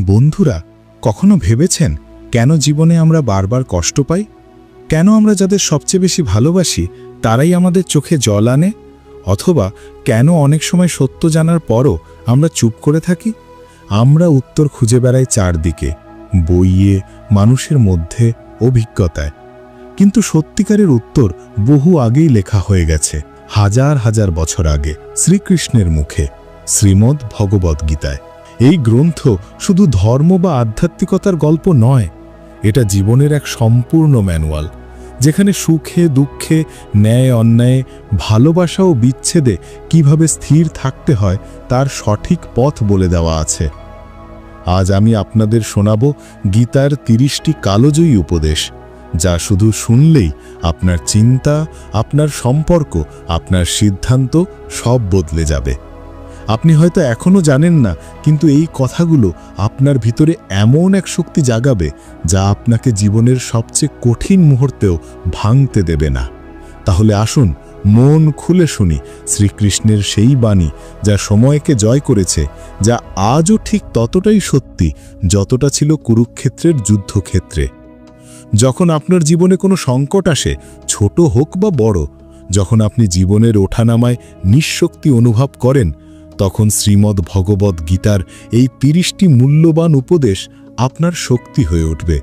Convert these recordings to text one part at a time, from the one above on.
বন্ধুরা, কখনো ভেবেছেন কেন জীবনে আমরা বারবার কষ্ট পাই? কেন আমরা যাদের সবচেয়ে বেশি ভালোবাসি, তারাই আমাদের চোখে জল আনে? অথবা কেন অনেক সময় সত্য জানার পরও আমরা চুপ করে থাকি? আমরা উত্তর খুঁজে বেড়াই চারদিকে, বইয়ে, মানুষের মধ্যে, অভিজ্ঞতায়। কিন্তু সত্যিকারের উত্তর বহু আগেই লেখা হয়ে গেছে, হাজার হাজার বছর আগে, শ্রীকৃষ্ণের মুখে, শ্রীমদ্ ভগবদ্গীতায় এই গ্রন্থ শুধু ধর্ম বা আধ্যাত্মিকতার গল্প নয়, এটা জীবনের এক সম্পূর্ণ ম্যানুয়াল, যেখানে সুখে, দুঃখে, ন্যায়, অন্যায়ে, ভালোবাসা ও বিচ্ছেদে কীভাবে স্থির থাকতে হয় তার সঠিক পথ বলে দেওয়া আছে। আজ আমি আপনাদের শোনাব গীতার তিরিশটি কালোজয়ী উপদেশ, যা শুধু শুনলেই আপনার চিন্তা, আপনার সম্পর্ক, আপনার সিদ্ধান্ত সব বদলে যাবে। আপনি হয়তো এখনও জানেন না, কিন্তু এই কথাগুলো আপনার ভিতরে এমন এক শক্তি জাগাবে যা আপনাকে জীবনের সবচেয়ে কঠিন মুহূর্তেও ভাঙতে দেবে না। তাহলে আসুন, মন খুলে শুনি শ্রীকৃষ্ণের সেই বাণী যা সময়কে জয় করেছে, যা আজও ঠিক ততটাই সত্যি যতটা ছিল কুরুক্ষেত্রের যুদ্ধক্ষেত্রে। যখন আপনার জীবনে কোনো সংকট আসে, ছোট হোক বা বড়, যখন আপনি জীবনের ওঠানামায় নিঃশক্তি অনুভব করেন তখন শ্রীমদ্ ভগবত গীতার এই তিরিশটি মূল্যবান উপদেশ আপনার শক্তি হয়ে উঠবে।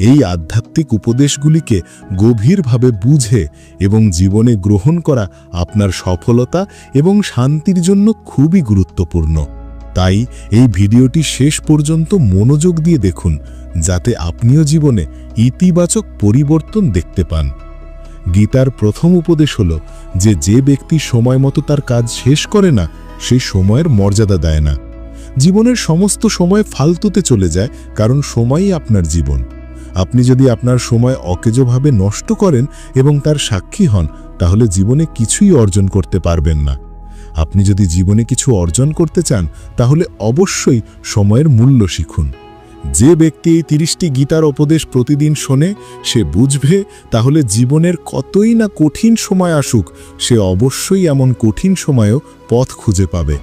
এই আধ্যাত্মিক উপদেশগুলিকে গভীরভাবে বুঝে এবং জীবনে গ্রহণ করা আপনার সফলতা এবং শান্তির জন্য খুবই গুরুত্বপূর্ণ। তাই এই ভিডিওটি শেষ পর্যন্ত মনোযোগ দিয়ে দেখুন, যাতে আপনিও জীবনে ইতিবাচক পরিবর্তন দেখতে পান। গীতার প্রথম উপদেশ হল যে যে ব্যক্তি সময় মতো তার কাজ শেষ করে না সেই সময়ের মর্যাদা দেয় না। জীবনের সমস্ত সময় ফালতুতে চলে যায়, কারণ সময়ই আপনার জীবন। আপনি যদি আপনার সময় অকেজভাবে নষ্ট করেন এবং তার সাক্ষী হন, তাহলে জীবনে কিছুই অর্জন করতে পারবেন না। আপনি যদি জীবনে কিছু অর্জন করতে চান, তাহলে অবশ্যই সময়ের মূল্য শিখুন। যে ব্যক্তি এই তিরিশটি গীতার উপদেশ প্রতিদিন শোনে, সে বুঝবে তাহলে জীবনের কতই না কঠিন সময় আসুক, সে অবশ্যই এমন কঠিন সময়েও পথ খুঁজে পাবে।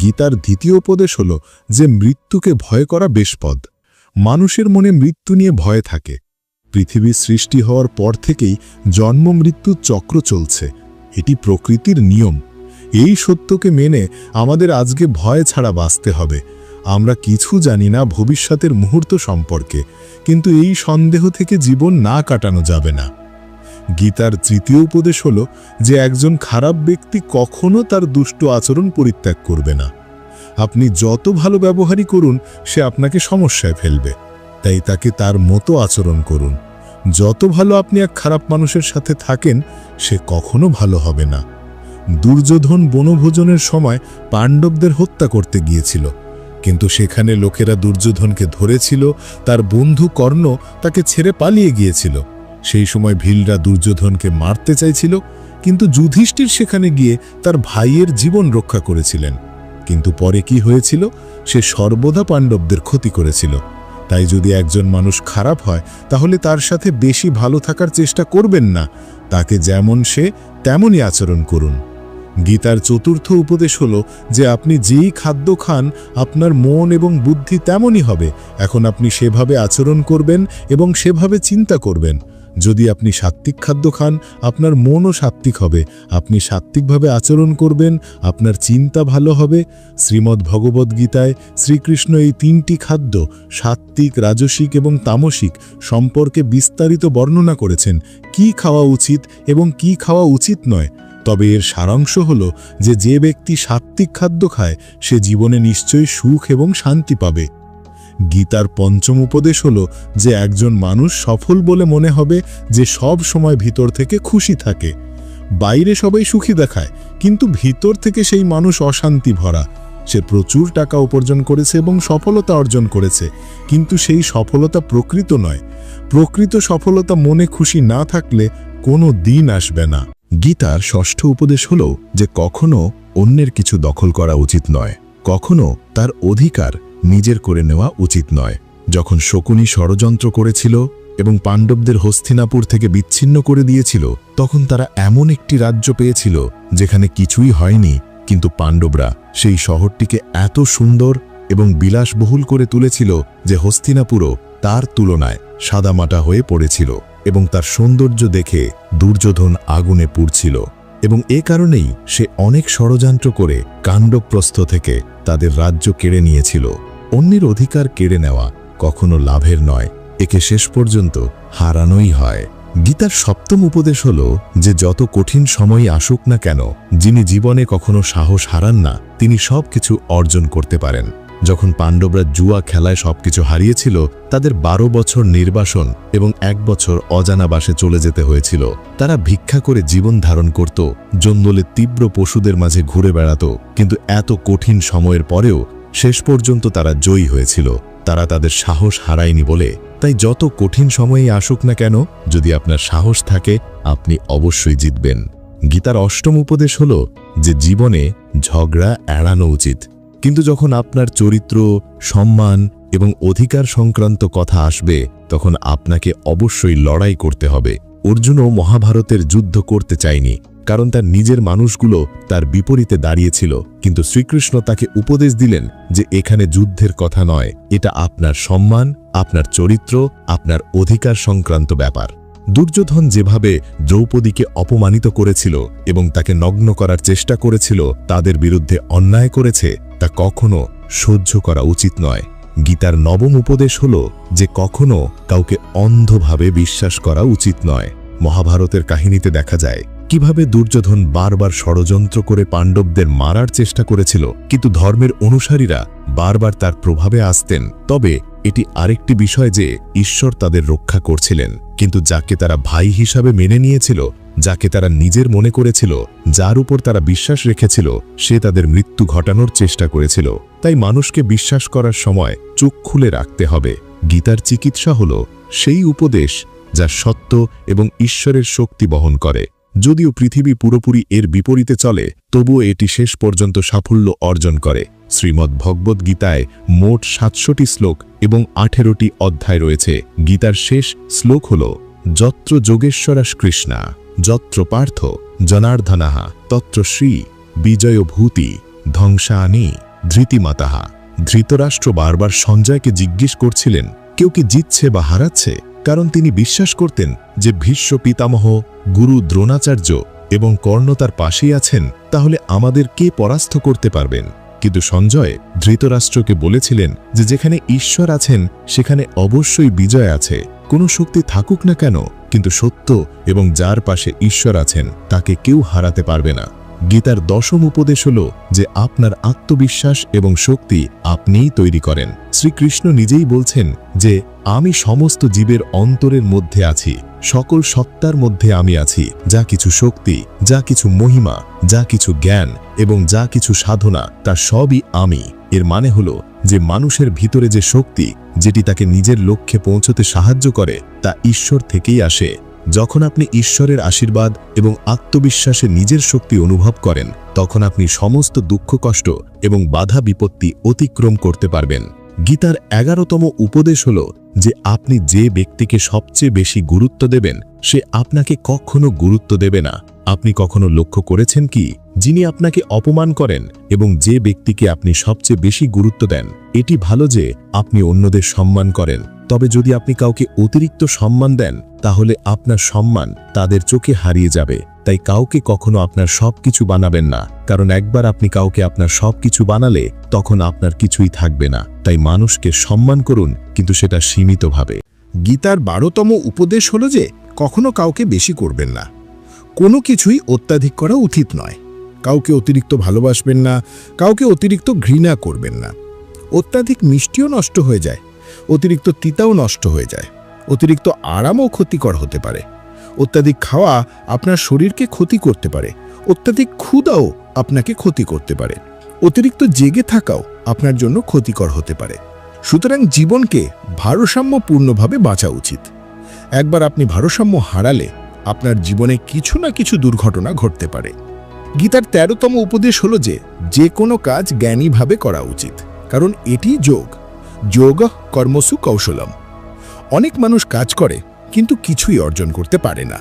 গীতার দ্বিতীয় উপদেশ হল যে মৃত্যুকে ভয় করা বেশপদ মানুষের মনে মৃত্যু নিয়ে ভয় থাকে। পৃথিবীর সৃষ্টি হওয়ার পর থেকেই জন্ম মৃত্যুর চক্র চলছে। এটি প্রকৃতির নিয়ম। এই সত্যকে মেনে আমাদের আজকে ভয় ছাড়া বাঁচতে হবে। আমরা কিছু জানি না ভবিষ্যতের মুহূর্ত সম্পর্কে, কিন্তু এই সন্দেহ থেকে জীবন না কাটানো যাবে না। গীতার তৃতীয় উপদেশ হল যে একজন খারাপ ব্যক্তি কখনো তার দুষ্ট আচরণ পরিত্যাগ করবে না। আপনি যত ভালো ব্যবহারই করুন, সে আপনাকে সমস্যায় ফেলবে। তাই তাকে তার মতো আচরণ করুন। যত ভালো আপনি এক খারাপ মানুষের সাথে থাকেন, সে কখনো ভালো হবে না। দুর্যোধন বনভোজনের সময় পাণ্ডবদের হত্যা করতে গিয়েছিল। কিন্তু সেখানে লোকেরা দুর্যোধনকে ধরেছিল, তার বন্ধু কর্ণ তাকে ছেড়ে পালিয়ে গিয়েছিল। সেই সময় ভিলরা দুর্যোধনকে মারতে চাইছিল, কিন্তু যুধিষ্ঠির সেখানে গিয়ে তার ভাইয়ের জীবন রক্ষা করেছিলেন। কিন্তু পরে কি হয়েছিল? সে সর্বদা পাণ্ডবদের ক্ষতি করেছিল। তাই যদি একজন মানুষ খারাপ হয়, তাহলে তার সাথে বেশি ভালো থাকার চেষ্টা করবেন না। তাকে যেমন সে, তেমনই আচরণ করুন। গীতার চতুর্থ উপদেশ হল যে আপনি যেই খাদ্য খান, আপনার মন এবং বুদ্ধি তেমনই হবে। এখন আপনি সেভাবে আচরণ করবেন এবং সেভাবে চিন্তা করবেন। যদি আপনি সাত্ত্বিক খাদ্য খান, আপনার মনও সাত্ত্বিক হবে। আপনি সাত্ত্বিকভাবে আচরণ করবেন, আপনার চিন্তা ভালো হবে। শ্রীমদ্ ভগবদ্গীতায় শ্রীকৃষ্ণ এই তিনটি খাদ্য, সাত্ত্বিক, রাজসিক এবং তামসিক, সম্পর্কে বিস্তারিত বর্ণনা করেছেন। কি খাওয়া উচিত এবং কি খাওয়া উচিত নয়? তবে এর সারাংশ হল যে যে ব্যক্তি সাত্ত্বিক খাদ্য খায়, সে জীবনে নিশ্চয়ই সুখ এবং শান্তি পাবে। গীতার পঞ্চম উপদেশ হল যে একজন মানুষ সফল বলে মনে হবে যে সব সময় ভিতর থেকে খুশি থাকে। বাইরে সবাই সুখী দেখায়, কিন্তু ভিতর থেকে সেই মানুষ অশান্তি ভরা। সে প্রচুর টাকা উপার্জন করেছে এবং সফলতা অর্জন করেছে, কিন্তু সেই সফলতা প্রকৃত নয়। প্রকৃত সফলতা মনে খুশি না থাকলে কোনো দিন আসবে না। গীতার ষষ্ঠ উপদেশ হল যে কখনো অন্যের কিছু দখল করা উচিত নয়, কখনো তার অধিকার নিজের করে নেওয়া উচিত নয়। যখন শকুনি ষড়যন্ত্র করেছিল এবং পাণ্ডবদের হস্তিনাপুর থেকে বিচ্ছিন্ন করে দিয়েছিল, তখন তারা এমন একটি রাজ্য পেয়েছিল যেখানে কিছুই হয়নি, কিন্তু পাণ্ডবরা সেই শহরটিকে এত সুন্দর এবং বিলাসবহুল করে তুলেছিল যে হস্তিনাপুরও তার তুলনায় সাদামাটা হয়ে পড়েছিল। এবং তার সৌন্দর্য দেখে দুর্যোধন আগুনে পুড়ছিল এবং এ কারণেই সে অনেক ষড়যন্ত্র করে কাণ্ডপ্রস্থ থেকে তাদের রাজ্য কেড়ে নিয়েছিল। অন্যের অধিকার কেড়ে নেওয়া কখনো লাভের নয়, একে শেষ পর্যন্ত হারানোই হয়। গীতার সপ্তম উপদেশ হল যে যত কঠিন সময়ই আসুক না কেন, যিনি জীবনে কখনো সাহস হারান না, তিনি সবকিছু অর্জন করতে পারেন। যখন পাণ্ডবরা জুয়া খেলায় সবকিছু হারিয়েছিল, তাদের বারো বছর নির্বাসন এবং এক বছর অজানাবাসে চলে যেতে হয়েছিল। তারা ভিক্ষা করে জীবন ধারণ করত, জঙ্গলে তীব্র পশুদের মাঝে ঘুরে বেড়াত, কিন্তু এত কঠিন সময়ের পরেও শেষ পর্যন্ত তারা জয়ী হয়েছিল। তারা তাদের সাহস হারায়নি বলে। তাই যত কঠিন সময়ই আসুক না কেন, যদি আপনার সাহস থাকে, আপনি অবশ্যই জিতবেন। গীতার অষ্টম উপদেশ হল যে জীবনে ঝগড়া এড়ানো উচিত। কিন্তু যখন আপনার চরিত্র, সম্মান এবং অধিকার সংক্রান্ত কথা আসবে, তখন আপনাকে অবশ্যই লড়াই করতে হবে। অর্জুনও মহাভারতের যুদ্ধ করতে চায়নি, কারণ তার নিজের মানুষগুলো তার বিপরীতে দাঁড়িয়েছিল, কিন্তু শ্রীকৃষ্ণ তাকে উপদেশ দিলেন যে এখানে যুদ্ধের কথা নয়, এটা আপনার সম্মান, আপনার চরিত্র, আপনার অধিকার সংক্রান্ত ব্যাপার। দুর্যোধন যেভাবে দ্রৌপদীকে অপমানিত করেছিল এবং তাকে নগ্ন করার চেষ্টা করেছিল, তাদের বিরুদ্ধে অন্যায় করেছে তা কখনো সহ্য করা উচিত নয়। গীতার নবম উপদেশ হল যে কখনো কাউকে অন্ধভাবে বিশ্বাস করা উচিত নয়। মহাভারতের কাহিনীতে দেখা যায়, কীভাবে দুর্যোধন বারবার ষড়যন্ত্র করে পাণ্ডবদের মারার চেষ্টা করেছিল, কিন্তু ধর্মের অনুসারীরা বারবার তার প্রভাবে আসতেন। তবে এটি আরেকটি বিষয় যে ঈশ্বর তাদের রক্ষা করছিলেন, কিন্তু যাকে তারা ভাই হিসাবে মেনে নিয়েছিল, যাকে তারা নিজের মনে করেছিল, যার উপর তারা বিশ্বাস রেখেছিল, সে তাদের মৃত্যু ঘটানোর চেষ্টা করেছিল। তাই মানুষকে বিশ্বাস করার সময় চোখ খুলে রাখতে হবে। গীতার চিকিৎসা হল সেই উপদেশ যা সত্য এবং ঈশ্বরের শক্তি বহন করে। যদিও পৃথিবী পুরোপুরি এর বিপরীতে চলে, তবুও এটি শেষ পর্যন্ত সাফল্য অর্জন করে। শ্রীমদ্ ভগবদ্ গীতায় মোট সাতশোটি শ্লোক এবং আঠেরোটি অধ্যায় রয়েছে। গীতার শেষ শ্লোক হল, যত্র যোগেশ্বরাস কৃষ্ণা, যত্র পার্থ জনার্ধনাহা তত্র শ্রী বিজয় বিজয়ভূতি ধ্বংসানি ধৃতিমাতাহা। ধৃতরাষ্ট্র বারবার সঞ্জয়কে জিজ্ঞেস করছিলেন, কেউ কি জিতছে বা হারাচ্ছে? কারণ তিনি বিশ্বাস করতেন যে ভীষ্ম পিতামহ, গুরু দ্রোণাচার্য এবং কর্ণ তার পাশেই আছেন, তাহলে আমাদের কে পরাস্ত করতে পারবেন? কিন্তু সঞ্জয় ধৃতরাষ্ট্রকে বলেছিলেন যে যেখানে ঈশ্বর আছেন, সেখানে অবশ্যই বিজয় আছে। কোনো শক্তি থাকুক না কেন, কিন্তু সত্য এবং যার পাশে ঈশ্বর আছেন, তাকে কেউ হারাতে পারবে না। গীতার দশম উপদেশ হল যে আপনার আত্মবিশ্বাস এবং শক্তি আপনিই তৈরি করেন। শ্রীকৃষ্ণ নিজেই বলছেন যে, আমি সমস্ত জীবের অন্তরের মধ্যে আছি, সকল সত্তার মধ্যে আমি আছি, যা কিছু শক্তি, যা কিছু মহিমা, যা কিছু জ্ঞান এবং যা কিছু সাধনা, তা সবই আমি। এর মানে হল যে মানুষের ভিতরে যে শক্তি, যেটি তাকে নিজের লক্ষ্যে পৌঁছতে সাহায্য করে, তা ঈশ্বর থেকেই আসে। যখন আপনি ঈশ্বরের আশীর্বাদ এবং আত্মবিশ্বাসে নিজের শক্তি অনুভব করেন, তখন আপনি সমস্ত দুঃখ, কষ্ট এবং বাধা বিপত্তি অতিক্রম করতে পারবেন। গীতার এগারোতম উপদেশ হল যে আপনি যে ব্যক্তিকে সবচেয়ে বেশি গুরুত্ব দেবেন, সে আপনাকে কখনো গুরুত্ব দেবে না। আপনি কখনো লক্ষ্য করেছেন কি, যিনি আপনাকে অপমান করেন এবং যে ব্যক্তিকে আপনি সবচেয়ে বেশি গুরুত্ব দেন, এটি ভালো যে আপনি অন্যদের সম্মান করেন। তবে যদি আপনি কাউকে অতিরিক্ত সম্মান দেন, তাহলে আপনার সম্মান তাদের চোখে হারিয়ে যাবে। তাই কাউকে কখনো আপনার সবকিছু বানাবেন না। কারণ একবার আপনি কাউকে আপনার সবকিছু বানালে, তখন আপনার কিছুই থাকবে না। তাই মানুষকে সম্মান করুন, কিন্তু সেটা সীমিতভাবে। গীতার বারোতম উপদেশ হল যে, কখনো কাউকে বেশি করবেন না। কোনো কিছুই অত্যাধিক করা উচিত নয়। কাউকে অতিরিক্ত ভালোবাসবেন না, কাউকে অতিরিক্ত ঘৃণা করবেন না। অত্যাধিক মিষ্টিও নষ্ট হয়ে যায়, অতিরিক্ত তিতাও নষ্ট হয়ে যায়, অতিরিক্ত আরামও ক্ষতিকর হতে পারে। অত্যাধিক খাওয়া আপনার শরীরকে ক্ষতি করতে পারে, অত্যাধিক ক্ষুদাও আপনাকে ক্ষতি করতে পারে। অতিরিক্ত জেগে থাকাও আপনার জন্য ক্ষতিকর হতে পারে। সুতরাং জীবনকে ভারসাম্যপূর্ণভাবে বাঁচা উচিত। একবার আপনি ভারসাম্য হারালে আপনার জীবনে কিছু না কিছু দুর্ঘটনা ঘটতে পারে। গীতার তেরোতম উপদেশ হল যে যে কোনো কাজ জ্ঞানীভাবে করা উচিত, কারণ এটি যোগ। যোগ কর্মসু কৌশলম। অনেক মানুষ কাজ করে, কিন্তু কিছুই অর্জন করতে পারে না।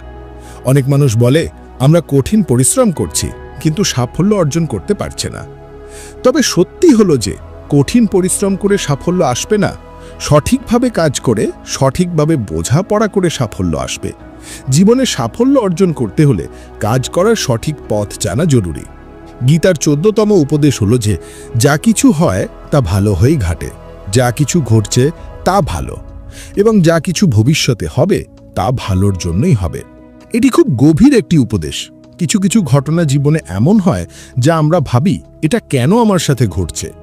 অনেক মানুষ বলে, আমরা কঠিন পরিশ্রম করছি, কিন্তু সাফল্য অর্জন করতে পারছে না। তবে সত্যি হলো যে, কঠিন পরিশ্রম করে সাফল্য আসবে না। সঠিকভাবে কাজ করে, সঠিকভাবে বোঝাপড়া করে সাফল্য আসবে। জীবনে সাফল্য অর্জন করতে হলে কাজ করার সঠিক পথ জানা জরুরি। গীতার চোদ্দতম উপদেশ হলো যে, যা কিছু হয়, তা ভালো হয়েই ঘাটে। যা কিছু ঘটছে, তা ভালো। এবং যা কিছু ভবিষ্যতে হবে, তা ভালোর জন্যই হবে। এটি খুব গভীর একটি উপদেশ। কিছু কিছু ঘটনা জীবনে এমন হয়, যা আমরা ভাবি, এটা কেন আমার সাথে ঘটছে?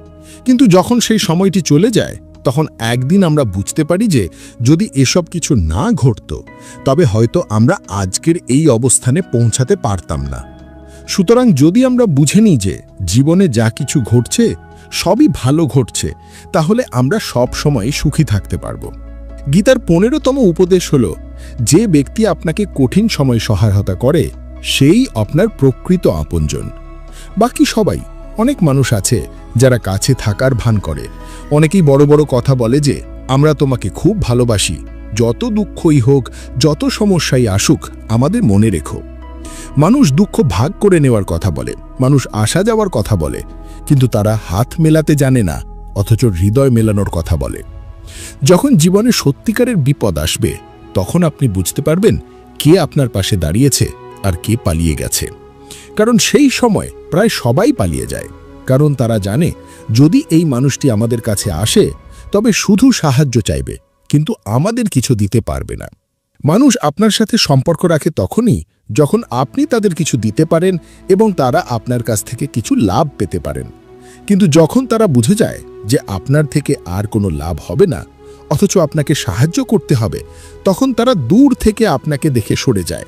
কিন্তু যখন সেই সময়টি চলে যায় তখন একদিন আমরা বুঝতে পারি যে যদি এসব কিছু না ঘটত, তবে হয়তো আমরা আজকের এই অবস্থানে পৌঁছাতে পারতাম না। সুতরাং যদি আমরা বুঝে নিই যে জীবনে যা কিছু ঘটছে, সবই ভালো ঘটছে, তাহলে আমরা সব সময় সুখী থাকতে পারব। গীতার পনেরোতম উপদেশ হল, যে ব্যক্তি আপনাকে কঠিন সময় সহায়তা করে, সেই আপনার প্রকৃত আপনজন। বাকি সবাই অনেক মানুষ আছে যারা কাছে থাকার ভান করে। অনেকেই বড় বড় কথা বলে যে, আমরা তোমাকে খুব ভালোবাসি। যত দুঃখই হোক, যত সমস্যাই আসুক, আমাদের মনে রেখো। মানুষ দুঃখ ভাগ করে নেওয়ার কথা বলে, মানুষ আসা যাওয়ার কথা বলে, কিন্তু তারা হাত মেলাতে জানে না, অথচ হৃদয় মেলানোর কথা বলে। যখন জীবনে সত্যিকারের বিপদ আসবে, তখন আপনি বুঝতে পারবেন কে আপনার পাশে দাঁড়িয়েছে আর কে পালিয়ে গেছে। কারণ সেই সময় প্রায় সবাই পালিয়ে যায়। কারণ তারা জানে, যদি এই মানুষটি আমাদের কাছে আসে, তবে শুধু সাহায্য চাইবে, কিন্তু আমাদের কিছু দিতে পারবে না। মানুষ আপনার সাথে সম্পর্ক রাখে তখনই, যখন আপনি তাদের কিছু দিতে পারেন এবং তারা আপনার কাছ থেকে কিছু লাভ পেতে পারেন। কিন্তু যখন তারা বুঝে যায় যে আপনার থেকে আর কোনো লাভ হবে না, অথচ আপনাকে সাহায্য করতে হবে, তখন তারা দূর থেকে আপনাকে দেখে সরে যায়।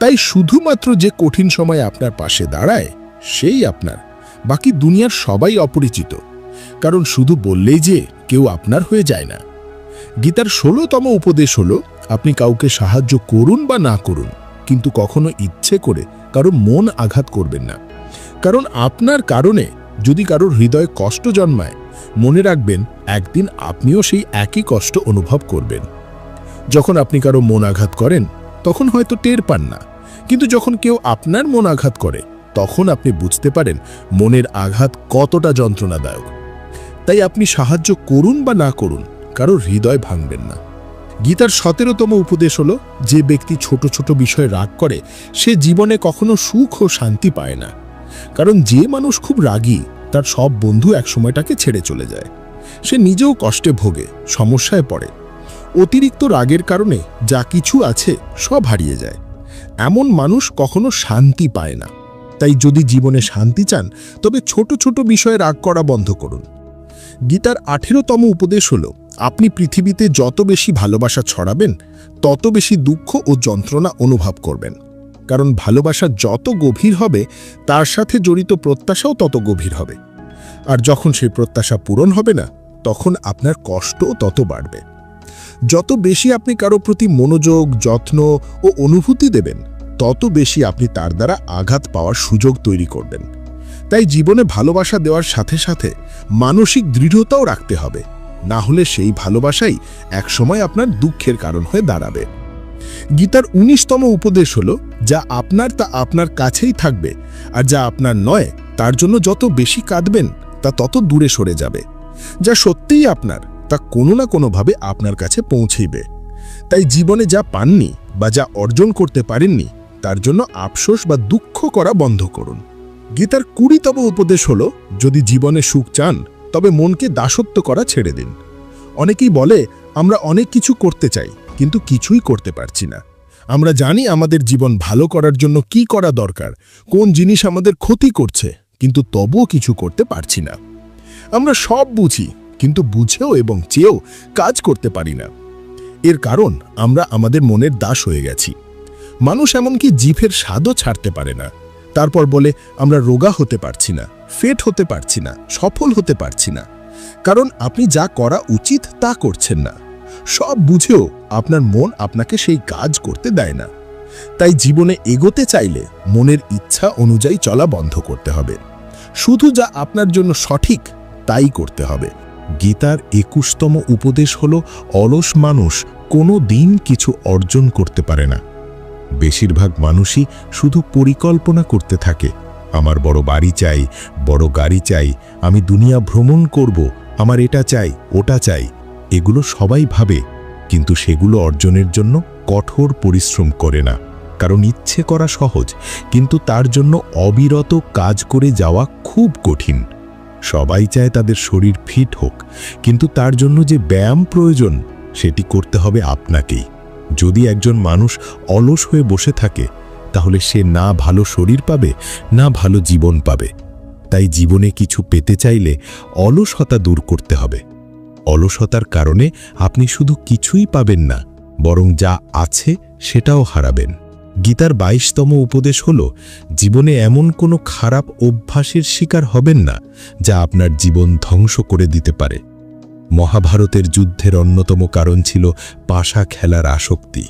তাই শুধুমাত্র যে কঠিন সময় আপনার পাশে দাঁড়ায়, সেই আপনার। বাকি দুনিয়ার সবাই অপরিচিত। কারণ শুধু বললেই যে কেউ আপনার হয়ে যায় না। গীতার ষোলোতম উপদেশ হল, আপনি কাউকে সাহায্য করুন বা না করুন, কিন্তু কখনো ইচ্ছে করে কারও মন আঘাত করবেন না। কারণ আপনার কারণে যদি কারোর হৃদয়ে কষ্ট জন্মায়, মনে রাখবেন একদিন আপনিও সেই একই কষ্ট অনুভব করবেন। যখন আপনি কারও মন আঘাত করেন, তখন হয়তো টের পান না। কিন্তু যখন কেউ আপনার মন আঘাত করে, তখন আপনি বুঝতে পারেন মনের আঘাত কতটা যন্ত্রণাদায়ক। তাই আপনি সাহায্য করুন বা না করুন কারও হৃদয় ভাঙবেন না। গীতার সতেরোতম উপদেশ হল, যে ব্যক্তি ছোট ছোট বিষয়ে রাগ করে, সে জীবনে কখনো সুখ ও শান্তি পায় না। কারণ যে মানুষ খুব রাগী, তার সব বন্ধু একসময় তাকে ছেড়ে চলে যায়। সে নিজেও কষ্টে ভোগে, সমস্যায় পড়ে। অতিরিক্ত রাগের কারণে যা কিছু আছে সব হারিয়ে যায়। এমন মানুষ কখনো শান্তি পায় না। তাই যদি জীবনে শান্তি চান, তবে ছোট ছোট বিষয়ে রাগ করা বন্ধ করুন। গীতার আঠেরোতম উপদেশ হল, আপনি পৃথিবীতে যত বেশি ভালোবাসা ছড়াবেন, তত বেশি দুঃখ ও যন্ত্রণা অনুভব করবেন। কারণ ভালোবাসা যত গভীর হবে, তার সাথে জড়িত প্রত্যাশাও তত গভীর হবে। আর যখন সেই প্রত্যাশা পূরণ হবে না, তখন আপনার কষ্টও তত বাড়বে। যত বেশি আপনি কারও প্রতি মনোযোগ, যত্ন ও অনুভূতি দেবেন তত বেশি আপনি তার দ্বারা আঘাত পাওয়ার সুযোগ তৈরি করবেন। তাই জীবনে ভালোবাসা দেওয়ার সাথে সাথে মানসিক দৃঢ়তাও রাখতে হবে। না হলে সেই ভালোবাসাই একসময় আপনার দুঃখের কারণ হয়ে দাঁড়াবে। গীতার উনিশতম উপদেশ হল, যা আপনার তা আপনার কাছেই থাকবে, আর যা আপনার নয়, তার জন্য যত বেশি কাঁদবেন, তা তত দূরে সরে যাবে। যা সত্যিই আপনার, তা কোনো না কোনোভাবে আপনার কাছে পৌঁছেইবে। তাই জীবনে যা পাননি বা যা অর্জন করতে পারেননি তার জন্য আফসোস বা দুঃখ করা বন্ধ করুন। গীতার কুড়িতম উপদেশ হল, যদি জীবনে সুখ চান, তবে মনকে দাসত্ব করা ছেড়ে দিন। অনেকেই বলে, আমরা অনেক কিছু করতে চাই, কিন্তু কিছুই করতে পারছি না। আমরা জানি আমাদের জীবন ভালো করার জন্য কি করা দরকার, কোন জিনিস আমাদের ক্ষতি করছে, কিন্তু তবুও কিছু করতে পারছি না। আমরা সব বুঝি, কিন্তু বুঝেও এবং চেয়েও কাজ করতে পারি না। এর কারণ, আমরা আমাদের মনের দাস হয়ে গেছি। মানুষ এমনকি জিভের স্বাদও ছাড়তে পারে না। তারপর বলে, আমরা রোগা হতে পারছি না, ফেট হতে পারছি না, সফল হতে পারছি না। কারণ আপনি যা করা উচিত তা করছেন না। সব বুঝেও আপনার মন আপনাকে সেই কাজ করতে দেয় না। তাই জীবনে এগোতে চাইলে মনের ইচ্ছা অনুযায়ী চলা বন্ধ করতে হবে। শুধু যা আপনার জন্য সঠিক, তাই করতে হবে। গীতার একুশতম উপদেশ হল, অলস মানুষ কোনো দিন কিছু অর্জন করতে পারে না। বেশিরভাগ মানুষই শুধু পরিকল্পনা করতে থাকে। আমার বড় বাড়ি চাই, বড় গাড়ি চাই, আমি দুনিয়া ভ্রমণ করব, আমার এটা চাই, ওটা চাই, এগুলো সবাই ভাবে, কিন্তু সেগুলো অর্জনের জন্য কঠোর পরিশ্রম করে না। কারণ ইচ্ছে করা সহজ, কিন্তু তার জন্য অবিরত কাজ করে যাওয়া খুব কঠিন। সবাই চায় তাদের শরীর ফিট হোক, কিন্তু তার জন্য যে ব্যায়াম প্রয়োজন, সেটি করতে হবে আপনাকেই। যদি একজন মানুষ অলস হয়ে বসে থাকে, তাহলে সে না ভালো শরীর পাবে, না ভালো জীবন পাবে। তাই জীবনে কিছু পেতে চাইলে অলসতা দূর করতে হবে। অলসতার কারণে আপনি শুধু কিছুই পাবেন না, বরং যা আছে সেটাও হারাবেন। গীতার বাইশতম উপদেশ হল, জীবনে এমন কোনো খারাপ অভ্যাসের শিকার হবেন না, যা আপনার জীবন ধ্বংস করে দিতে পারে। মহাভারতের যুদ্ধের অন্যতম কারণ ছিল পাশা খেলার আসক্তি।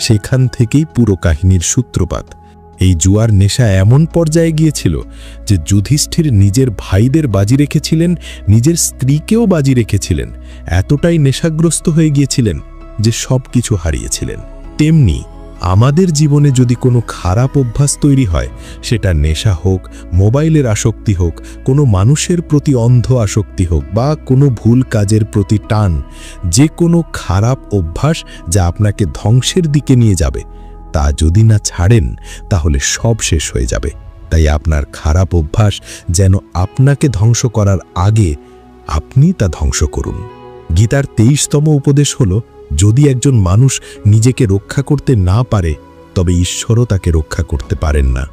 সেখান থেকেই পুরো কাহিনীর সূত্রপাত। এই জুয়ার নেশা এমন পর্যায়ে গিয়েছিল যে যুধিষ্ঠির নিজের ভাইদের বাজি রেখেছিলেন, নিজের স্ত্রীকেও বাজি রেখেছিলেন। এতটাই নেশাগ্রস্ত হয়ে গিয়েছিলেন যে সব কিছু হারিয়েছিলেন। তেমনি আমাদের জীবনে যদি কোনো খারাপ অভ্যাস তৈরি হয়, সেটা নেশা হোক, মোবাইলের আসক্তি হোক, কোনো মানুষের প্রতি অন্ধ আসক্তি হোক, বা কোনো ভুল কাজের প্রতি টান, যে কোনো খারাপ অভ্যাস যা আপনাকে ধ্বংসের দিকে নিয়ে যাবে, তা যদি না ছাড়েন, তাহলে সব শেষ হয়ে যাবে। তাই আপনার খারাপ অভ্যাস যেন আপনাকে ধ্বংস করার আগে আপনি তা ধ্বংস করুন। গীতার তেইশতম উপদেশ হল যদি একজন মানুষ নিজেকে রক্ষা করতে না পারে, তবে ঈশ্বরও তাকে রক্ষা করতে পারেন না।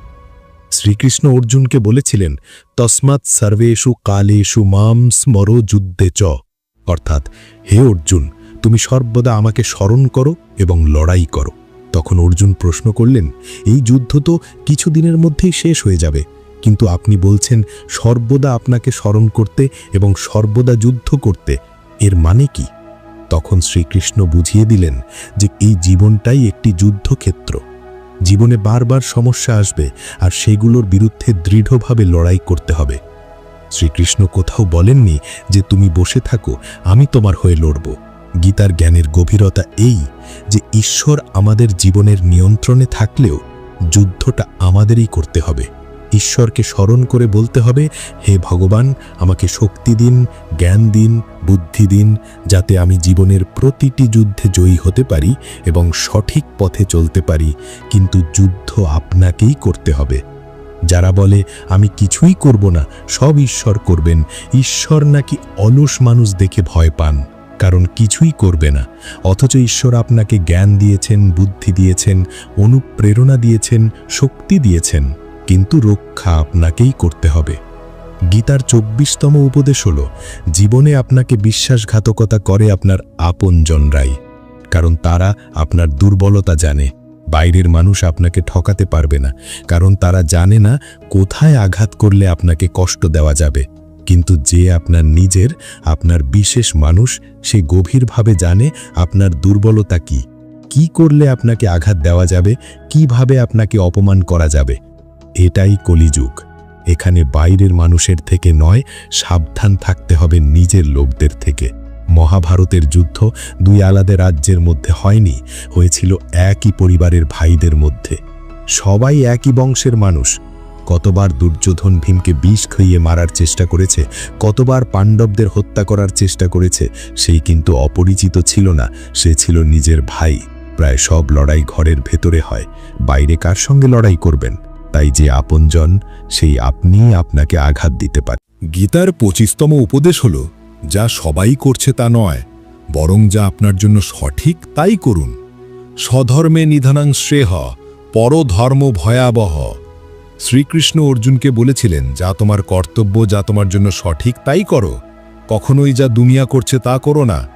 শ্রীকৃষ্ণ অর্জুনকে বলেছিলেন, তসমাৎ সর্বেষু কালেষু মাম স্মর যুদ্ধে চ। অর্থাৎ, হে অর্জুন, তুমি সর্বদা আমাকে স্মরণ করো এবং লড়াই করো। তখন অর্জুন প্রশ্ন করলেন, এই যুদ্ধ তো কিছুদিনের মধ্যেই শেষ হয়ে যাবে। কিন্তু আপনি বলছেন, সর্বদা আপনাকে স্মরণ করতে এবং সর্বদা যুদ্ধ করতে, এর মানে কি? তখন শ্রীকৃষ্ণ বুঝিয়ে দিলেন যে এই জীবনটাই একটি যুদ্ধক্ষেত্র। জীবনে বারবার সমস্যা আসবে আর সেগুলোর বিরুদ্ধে দৃঢ়ভাবে লড়াই করতে হবে। শ্রীকৃষ্ণ কোথাও বলেননি যে তুমি বসে থাকো, আমি তোমার হয়ে লড়ব। গীতার জ্ঞানের গভীরতা এই যে ঈশ্বর আমাদের জীবনের নিয়ন্ত্রণে থাকলেও যুদ্ধটা আমাদেরই করতে হবে। ঈশ্বরকে স্মরণ করে বলতে হবে, হে ভগবান, আমাকে শক্তি দিন, জ্ঞান দিন, বুদ্ধি দিন, যাতে আমি জীবনের প্রতিটি যুদ্ধে জয়ী হতে পারি এবং সঠিক পথে চলতে পারি। কিন্তু যুদ্ধ আপনাকেই করতে হবে। যারা বলে, আমি কিছুই করব না, সব ঈশ্বর করবেন, ঈশ্বর নাকি অলস মানুষ দেখে ভয় পান, কারণ কিছুই করবে না। অথচ ঈশ্বর আপনাকে জ্ঞান দিয়েছেন, বুদ্ধি দিয়েছেন, অনুপ্রেরণা দিয়েছেন, শক্তি দিয়েছেন। কিন্তু রক্ষা আপনাকেই করতে হবে। গীতার চব্বিশতম উপদেশ হল, জীবনে আপনাকে বিশ্বাসঘাতকতা করে আপনার আপনজনরাই কারণ তারা আপনার দুর্বলতা জানে, বাইরের মানুষ আপনাকে ঠকাতে পারবে না, কারণ তারা জানে না কোথায় আঘাত করলে আপনাকে কষ্ট দেওয়া যাবে। কিন্তু যে আপনার নিজের, আপনার বিশেষ মানুষ, সে গভীরভাবে জানে আপনার দুর্বলতা কি কি করলে আপনাকে আঘাত দেওয়া যাবে, কীভাবে আপনাকে অপমান করা যাবে। এটাই কলিযুগ। এখানে বাইরের মানুষের থেকে নয়, সাবধান থাকতে হবে নিজের লোকদের থেকে। মহাভারতের যুদ্ধ দুই আলাদা রাজ্যের মধ্যে হয়নি, হয়েছিল একই পরিবারের ভাইদের মধ্যে। সবাই একই বংশের মানুষ। কতবার দুর্যোধন ভীমকে বিষ খাইয়ে মারার চেষ্টা করেছে, কতবার পাণ্ডবদের হত্যা করার চেষ্টা করেছে, সেই কিন্তু অপরিচিত ছিল না, সে ছিল নিজের ভাই। প্রায় সব লড়াই ঘরের ভেতরে হয়। বাইরে কার সঙ্গে লড়াই করবেন? তাই যে আপনজন, সেই আপনিই আপনাকে আঘাত দিতে পারে। গীতার পঁচিশতম উপদেশ হল, যা সবাই করছে তা নয়, বরং যা আপনার জন্য সঠিক তাই করুন। স্বধর্মে নিধানাং শ্রেহ পরধর্ম ভয়াবহ। শ্রীকৃষ্ণ অর্জুনকে বলেছিলেন, যা তোমার কর্তব্য, যা তোমার জন্য সঠিক তাই করো। কখনোই যা দুনিয়া করছে তা করো না।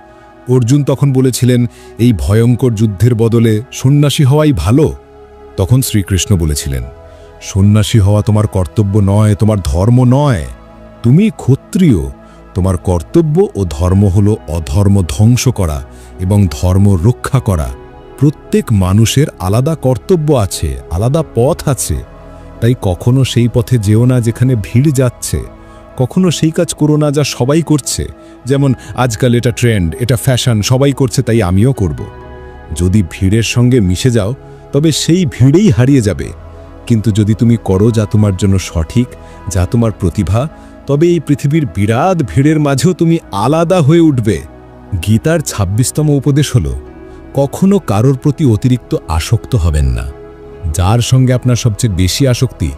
অর্জুন তখন বলেছিলেন, এই ভয়ঙ্কর যুদ্ধের বদলে সন্ন্যাসী হওয়াই ভালো। তখন শ্রীকৃষ্ণ বলেছিলেন সন্ন্যাসী হওয়া তোমার কর্তব্য নয়, তোমার ধর্ম নয়। তুমি ক্ষত্রিয়। তোমার কর্তব্য ও ধর্ম হল অধর্ম ধ্বংস করা এবং ধর্ম রক্ষা করা। প্রত্যেক মানুষের আলাদা কর্তব্য আছে, আলাদা পথ আছে। তাই কখনো সেই পথে যেও না যেখানে ভিড় যাচ্ছে। কখনো সেই কাজ করো না যা সবাই করছে। যেমন, আজকাল এটা ট্রেন্ড, এটা ফ্যাশন, সবাই করছে তাই আমিও করব। যদি ভিড়ের সঙ্গে মিশে যাও, তবে সেই ভিড়েই হারিয়ে যাবে। কিন্তু যদি তুমি করো যা তোমার জন্য সঠিক, যা তোমার প্রতিভা, তবে এই পৃথিবীর বিরাট ভিড়ের মাঝেও তুমি আলাদা হয়ে উঠবে। গীতার ২৬তম উপদেশ হল, কখনো কারোর প্রতি অতিরিক্ত আসক্ত হবেন না। যার সঙ্গে আপনার সবচেয়ে বেশি আসক্তি,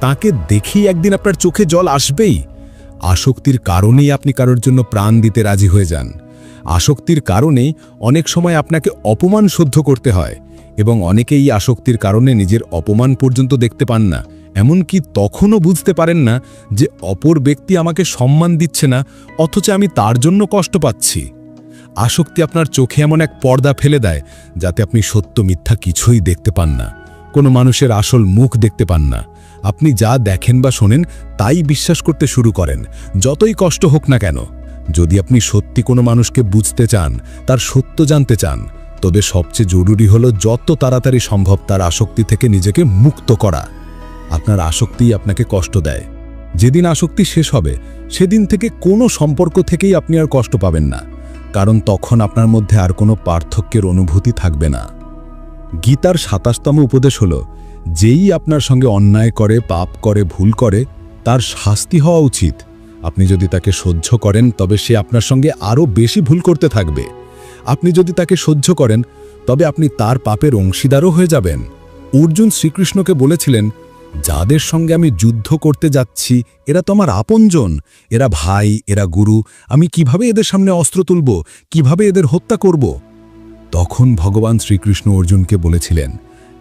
তাকে দেখেই একদিন আপনার চোখে জল আসবেই। আসক্তির কারণেই আপনি কারোর জন্য প্রাণ দিতে রাজি হয়ে যান। আসক্তির কারণেই অনেক সময় আপনাকে অপমান সহ্য করতে হয়। এবং অনেকেই আসক্তির কারণে নিজের অপমান পর্যন্ত দেখতে পান না। এমনকি তখনও বুঝতে পারেন না যে অপর ব্যক্তি আমাকে সম্মান দিচ্ছে না, অথচ আমি তার জন্য কষ্ট পাচ্ছি। আসক্তি আপনার চোখে এমন এক পর্দা ফেলে দেয়, যাতে আপনি সত্য মিথ্যা কিছুই দেখতে পান না। কোনো মানুষের আসল মুখ দেখতে পান না। আপনি যা দেখেন বা শোনেন, তাই বিশ্বাস করতে শুরু করেন, যতই কষ্ট হোক না কেন। যদি আপনি সত্যি কোনো মানুষকে বুঝতে চান, তার সত্য জানতে চান তবে সবচেয়ে জরুরি হলো যত তাড়াতাড়ি সম্ভব তার আসক্তি থেকে নিজেকে মুক্ত করা। আপনার আসক্তিই আপনাকে কষ্ট দেয়। যেদিন আসক্তি শেষ হবে, সেদিন থেকে কোনো সম্পর্ক থেকেই আপনি আর কষ্ট পাবেন না, কারণ তখন আপনার মধ্যে আর কোনো পার্থক্যের অনুভূতি থাকবে না। গীতার সাতাশতম উপদেশ হল, যেই আপনার সঙ্গে অন্যায় করে, পাপ করে, ভুল করে, তার শাস্তি হওয়া উচিত। আপনি যদি তাকে সহ্য করেন, তবে সে আপনার সঙ্গে আরও বেশি ভুল করতে থাকবে। আপনি যদি তাকে সহ্য করেন, তবে আপনি তার পাপের অংশীদারও হয়ে যাবেন। অর্জুন শ্রীকৃষ্ণকে বলেছিলেন, যাদের সঙ্গে আমি যুদ্ধ করতে যাচ্ছি, এরা তো আমার আপনজন। এরা ভাই, এরা গুরু। আমি কীভাবে এদের সামনে অস্ত্র তুলব? কীভাবে এদের হত্যা করব? তখন ভগবান শ্রীকৃষ্ণ অর্জুনকে বলেছিলেন,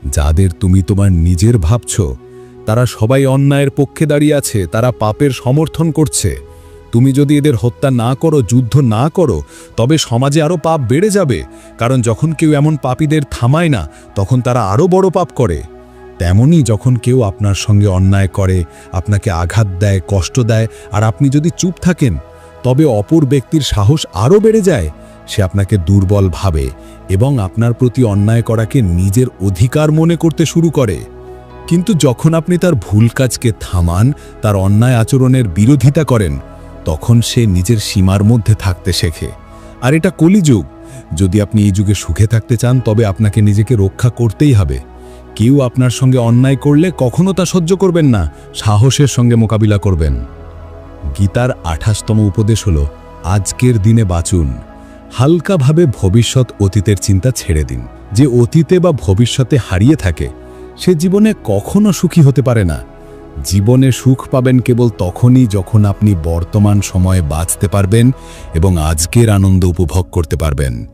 যাদের তুমি তোমার নিজের ভাবছ, তারা সবাই অন্যায়ের পক্ষে দাঁড়িয়ে আছে, তারা পাপের সমর্থন করছে। তুমি যদি এদের হত্যা না করো, যুদ্ধ না করো, তবে সমাজে আরও পাপ বেড়ে যাবে। কারণ যখন কেউ এমন পাপীদের থামায় না, তখন তারা আরও বড় পাপ করে। তেমনই যখন কেউ আপনার সঙ্গে অন্যায় করে, আপনাকে আঘাত দেয়, কষ্ট দেয়, আর আপনি যদি চুপ থাকেন, তবে অপর ব্যক্তির সাহস আরও বেড়ে যায়, সে আপনাকে দুর্বল ভাবে এবং আপনার প্রতি অন্যায় করাকে নিজের অধিকার মনে করতে শুরু করে। কিন্তু যখন আপনি তার ভুল কাজকে থামান, তার অন্যায় আচরণের বিরোধিতা করেন তখন সে নিজের সীমার মধ্যে থাকতে শেখে। আর এটা কলিযুগ। যদি আপনি এই যুগে সুখে থাকতে চান, তবে আপনাকে নিজেকে রক্ষা করতেই হবে। কেউ আপনার সঙ্গে অন্যায় করলে কখনো তা সহ্য করবেন না, সাহসের সঙ্গে মোকাবিলা করবেন। গীতার আঠাশতম উপদেশ হল, আজকের দিনে বাঁচুন। হালকাভাবে ভবিষ্যৎ অতীতের চিন্তা ছেড়ে দিন। যে অতীতে বা ভবিষ্যতে হারিয়ে থাকে, সে জীবনে কখনো সুখী হতে পারে না। জীবনে সুখ পাবেন কেবল তখনই যখন আপনি বর্তমান সময়ে বাঁচতে পারবেন এবং আজকের আনন্দ উপভোগ করতে পারবেন।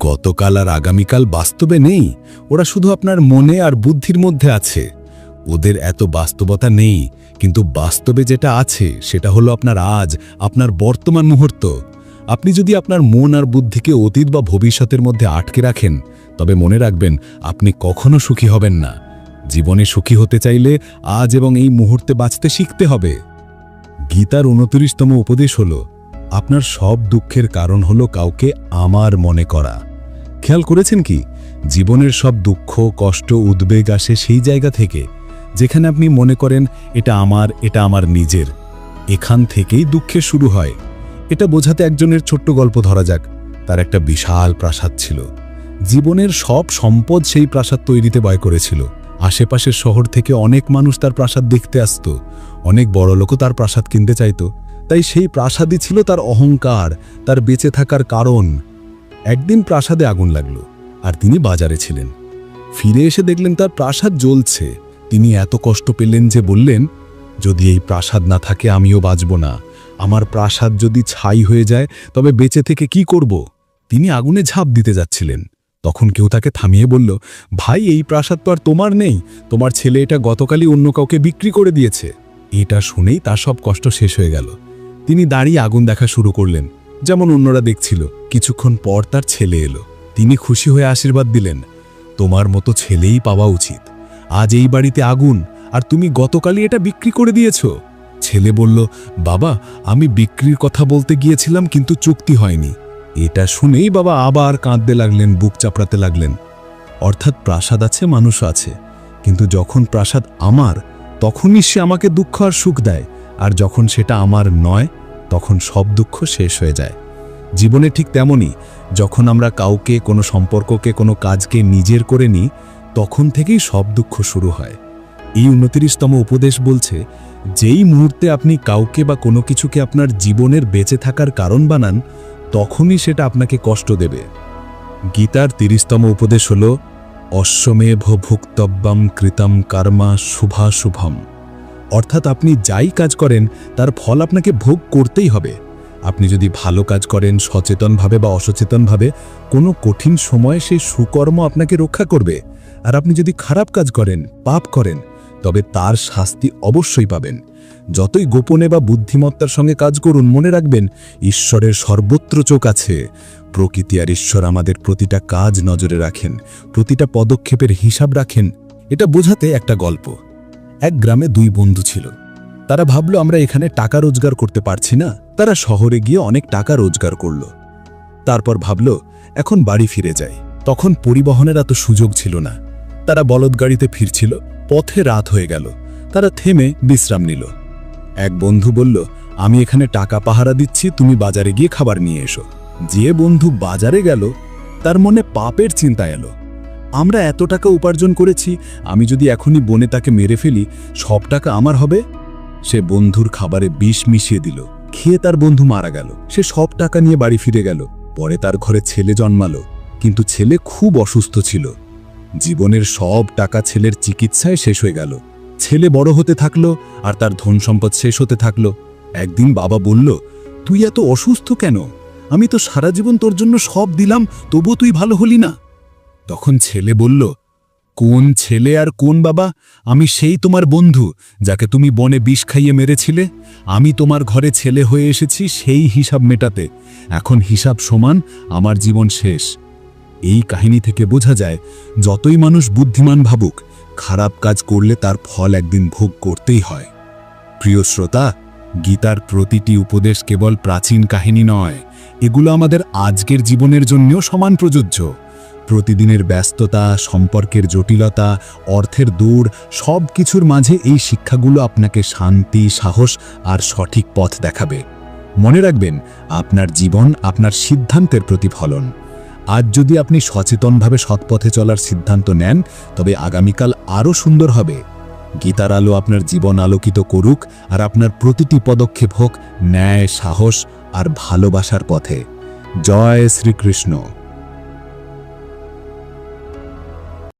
গতকাল আর আগামীকাল বাস্তবে নেই। ওরা শুধু আপনার মনে আর বুদ্ধির মধ্যে আছে। ওদের এত বাস্তবতা নেই, কিন্তু বাস্তবে যেটা আছে, সেটা হলো আপনার আজ, আপনার বর্তমান মুহূর্ত। আপনি যদি আপনার মন আর বুদ্ধিকে অতীত বা ভবিষ্যতের মধ্যে আটকে রাখেন, তবে মনে রাখবেন, আপনি কখনো সুখী হবেন না। জীবনে সুখী হতে চাইলে আজ এবং এই মুহূর্তে বাঁচতে শিখতে হবে। গীতার উনত্রিশতম উপদেশ হল, আপনার সব দুঃখের কারণ হলো কাউকে আমার মনে করা। খেয়াল করেছেন কি? জীবনের সব দুঃখ, কষ্ট, উদ্বেগ আসে সেই জায়গা থেকে যেখানে আপনি মনে করেন, এটা আমার এটা আমার নিজের। এখান থেকেই দুঃখের শুরু হয়। এটা বোঝাতে একজনের ছোট্ট গল্প ধরা যাক। তার একটা বিশাল প্রাসাদ ছিল। জীবনের সব সম্পদ সেই প্রাসাদ তৈরিতে ব্যয় করেছিল। আশেপাশের শহর থেকে অনেক মানুষ তার প্রাসাদ দেখতে আসতো। অনেক বড় লোকও তার প্রাসাদ কিনতে চাইত। তাই সেই প্রাসাদই ছিল তার অহংকার, তার বেঁচে থাকার কারণ। একদিন প্রাসাদে আগুন লাগল আর তিনি বাজারে ছিলেন। ফিরে এসে দেখলেন তার প্রাসাদ জ্বলছে। তিনি এত কষ্ট পেলেন যে বললেন, যদি এই প্রাসাদ না থাকে আমিও বাঁচব না। আমার প্রাসাদ যদি ছাই হয়ে যায়, তবে বেঁচে থেকে কি করব? তিনি আগুনে ঝাঁপ দিতে যাচ্ছিলেন। তখন কেউ তাকে থামিয়ে বলল, ভাই, এই প্রাসাদ তো আর তোমার নেই। তোমার ছেলে এটা গতকালই অন্য কাউকে বিক্রি করে দিয়েছে। এটা শুনেই তার সব কষ্ট শেষ হয়ে গেল। তিনি দাঁড়িয়ে আগুন দেখা শুরু করলেন, যেমন অন্যরা দেখছিল। কিছুক্ষণ পর তার ছেলে এলো। তিনি খুশি হয়ে আশীর্বাদ দিলেন, তোমার মতো ছেলেই পাওয়া উচিত। আজ এই বাড়িতে আগুন, আর তুমি গতকালই এটা বিক্রি করে দিয়েছ। ছেলে বলল, বাবা, আমি বিক্রির কথা বলতে গিয়েছিলাম, কিন্তু চুক্তি হয়নি। এটা শুনেই বাবা আবার কাঁদতে লাগলেন, বুক চাপড়াতে লাগলেন। অর্থাৎ প্রাসাদ আছে, মানুষ আছে। কিন্তু যখন প্রাসাদ আমার, তখনই সে আমাকে দুঃখ আর সুখ দেয়। আর যখন সেটা আমার নয়, তখন সব দুঃখ শেষ হয়ে যায়। জীবনে ঠিক তেমনই, যখন আমরা কাউকে, কোনো সম্পর্ককে, কোনো কাজকে নিজের করে নিই, তখন থেকেই সব দুঃখ শুরু হয়। এই উনতিরিশতম উপদেশ বলছে, যেই মুহূর্তে আপনি কাউকে বা কোনো কিছুকে আপনার জীবনের বেঁচে থাকার কারণ বানান তখনই সেটা আপনাকে কষ্ট দেবে। গীতার তিরিশতম উপদেশ হল, অশ্বমেভ ভুক্তব্যম কৃতম কর্মা শুভা শুভম অর্থাৎ আপনি যাই কাজ করেন, তার ফল আপনাকে ভোগ করতেই হবে। আপনি যদি ভালো কাজ করেন, সচেতনভাবে বা অসচেতনভাবে, কোনো কঠিন সময়ে সেই সুকর্ম আপনাকে রক্ষা করবে। আর আপনি যদি খারাপ কাজ করেন, পাপ করেন, তবে তার শাস্তি অবশ্যই পাবেন। যতই গোপনে বা বুদ্ধিমত্তার সঙ্গে কাজ করুন, মনে রাখবেন, ঈশ্বরের সর্বত্র চোখ আছে। প্রকৃতি আর ঈশ্বর আমাদের প্রতিটা কাজ নজরে রাখেন, প্রতিটা পদক্ষেপের হিসাব রাখেন। এটা বোঝাতে একটা গল্প। এক গ্রামে দুই বন্ধু ছিল। তারা ভাবলো, আমরা এখানে টাকা রোজগার করতে পারছি না। তারা শহরে গিয়ে অনেক টাকা রোজগার করল। তারপর ভাবল, এখন বাড়ি ফিরে যায় তখন পরিবহনের এত সুযোগ ছিল না। তারা বলদ গাড়িতে ফিরছিল, পথে রাত হয়ে গেল। তারা থেমে বিশ্রাম নিল। এক বন্ধু বলল, আমি এখানে টাকা পাহারা দিচ্ছি, তুমি বাজারে গিয়ে খাবার নিয়ে এসো। যে বন্ধু বাজারে গেল, তার মনে পাপের চিন্তা এলো। আমরা এত টাকা উপার্জন করেছি, আমি যদি এখনই বনে তাকে মেরে ফেলি, সব টাকা আমার হবে? সে বন্ধুর খাবারে বিষ মিশিয়ে দিল। খেয়ে তার বন্ধু মারা গেল। সে সব টাকা নিয়ে বাড়ি ফিরে গেল। পরে তার ঘরে ছেলে জন্মালো। কিন্তু ছেলে খুব অসুস্থ ছিল। জীবনের সব টাকা ছেলের চিকিৎসায় শেষ হয়ে গেল। ছেলে বড় হতে থাকল আর তার ধন সম্পদ শেষ হতে থাকল। একদিন বাবা বলল, তুই এত অসুস্থ কেন? আমি তো সারা জীবন তোর জন্য সব দিলাম তবু তুই ভালো হলি না। তখন ছেলে বলল, কোন ছেলে আর কোন বাবা? আমি সেই তোমার বন্ধু, যাকে তুমি বনে বিষ খাইয়ে মেরেছিলে। আমি তোমার ঘরে ছেলে হয়ে এসেছি সেই হিসাব মেটাতে। এখন হিসাব সমান, আমার জীবন শেষ। এই কাহিনী থেকে বোঝা যায়, যতই মানুষ বুদ্ধিমান ভাবুক খারাপ কাজ করলে তার ফল একদিন ভোগ করতেই হয়। প্রিয় শ্রোতা, গীতার প্রতিটি উপদেশ কেবল প্রাচীন কাহিনী নয়, এগুলো আমাদের আজকের জীবনের জন্যও সমান প্রযোজ্য। প্রতিদিনের ব্যস্ততা, সম্পর্কের জটিলতা, অর্থের দূর সব কিছুর মাঝে এই শিক্ষাগুলো আপনাকে শান্তি, সাহস আর সঠিক পথ দেখাবে। মনে রাখবেন, আপনার জীবন আপনার সিদ্ধান্তের প্রতিফলন। আজ যদি আপনি সচেতনভাবে সৎপথে চলার সিদ্ধান্ত নেন, তবে আগামীকাল আরও সুন্দর হবে। গীতার আলো আপনার জীবন আলোকিত করুক আর আপনার প্রতিটি পদক্ষেপ হোক ন্যায়, সাহস আর ভালোবাসার পথে। জয় শ্রীকৃষ্ণ।